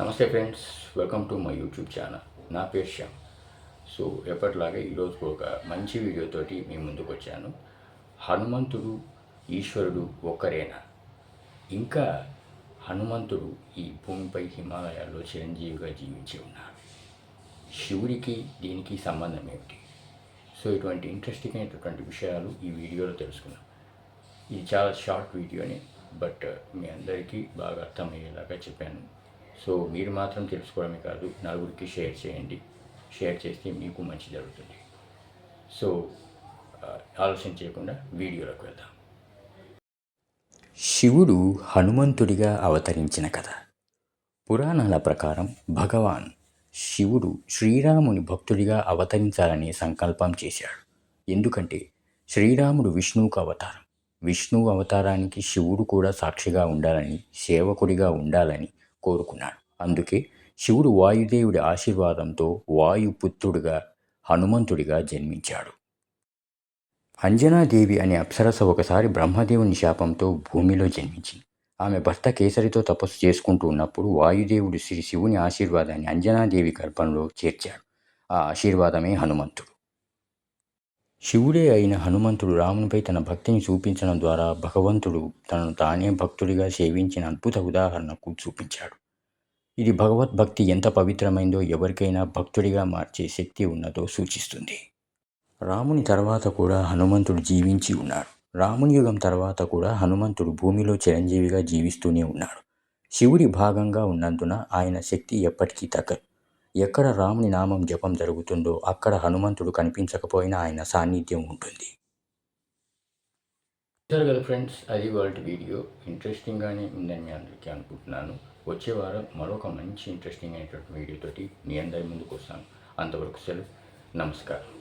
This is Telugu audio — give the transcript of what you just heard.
నమస్తే friends welcome to my YouTube channel. నా పేరు శ్యామ్. సో ఎప్పటిలాగే ఈరోజు ఒక మంచి వీడియోతోటి మీ ముందుకు వచ్చాను. హనుమంతుడు ఈశ్వరుడు ఒక్కరేనా? ఇంకా హనుమంతుడు ఈ భూమిపై హిమాలయాల్లో చిరంజీవిగా జీవించి ఉన్నాడు. శివుడికి దీనికి సంబంధం ఏమిటి? సో ఇటువంటి ఇంట్రెస్టింగ్ అయినటువంటి విషయాలు ఈ వీడియోలో తెలుసుకున్నాం ఇది చాలా షార్ట్ వీడియోనే బట్ మీ అందరికీ బాగా అర్థమయ్యేలాగా చెప్పాను. సో మీరు మాత్రం తెలుసుకోవడమే కాదు నలుగురికి షేర్ చేయండి. షేర్ చేస్తే మీకు మంచి జరుగుతుంది. సో ఆలోచన చేయకుండా వీడియోలోకి వెళ్దాం. శివుడు హనుమంతుడిగా అవతరించిన కథ. పురాణాల ప్రకారం భగవాన్ శివుడు శ్రీరాముని భక్తుడిగా అవతరించాలని సంకల్పం చేశాడు. ఎందుకంటే శ్రీరాముడు విష్ణువుకు అవతారం. విష్ణువు అవతారానికి శివుడు కూడా సాక్షిగా ఉండాలని సేవకుడిగా ఉండాలని కోరుకున్నాడు. అందుకే శివుడు వాయుదేవుడి ఆశీర్వాదంతో వాయుపుత్రుడిగా హనుమంతుడిగా జన్మించాడు. అంజనాదేవి అనే అప్సరస ఒకసారి బ్రహ్మదేవుని శాపంతో భూమిలో జన్మించింది. ఆమె భర్త కేసరితో తపస్సు చేసుకుంటూ ఉన్నప్పుడు వాయుదేవుడు శ్రీ శివుని ఆశీర్వాదాన్ని అంజనాదేవి గర్భంలో చేర్చాడు. ఆ ఆశీర్వాదమే హనుమంతుడు. శివుడే అయిన హనుమంతుడు రామునిపై తన భక్తిని చూపించడం ద్వారా భగవంతుడు తనను తానే భక్తుడిగా సేవించిన అద్భుత ఉదాహరణకు చూపించాడు. ఇది భగవద్భక్తి ఎంత పవిత్రమైందో ఎవరికైనా భక్తుడిగా మార్చే శక్తి ఉన్నదో సూచిస్తుంది. రాముని తర్వాత కూడా హనుమంతుడు జీవించి ఉన్నాడు. రాముని యుగం తర్వాత కూడా హనుమంతుడు భూమిలో చిరంజీవిగా జీవిస్తూనే ఉన్నాడు. శివుడి భాగంగా ఉన్నందున ఆయన శక్తి ఎప్పటికీ తగ్గదు. ఎక్కడ రాముని నామం జపం జరుగుతుందో అక్కడ హనుమంతుడు కనిపించకపోయినా ఆయన సాన్నిధ్యం ఉంటుంది. కదా ఫ్రెండ్స్ అది వాళ్ళ వీడియో. ఇంట్రెస్టింగ్గానే ఉందని మీ అందరికీ అనుకుంటున్నాను. వచ్చే వారం మరొక మంచి ఇంట్రెస్టింగ్ అయినటువంటి వీడియోతోటి మీ అందరి ముందుకు వస్తాను. అంతవరకు సెలవు. నమస్కారం.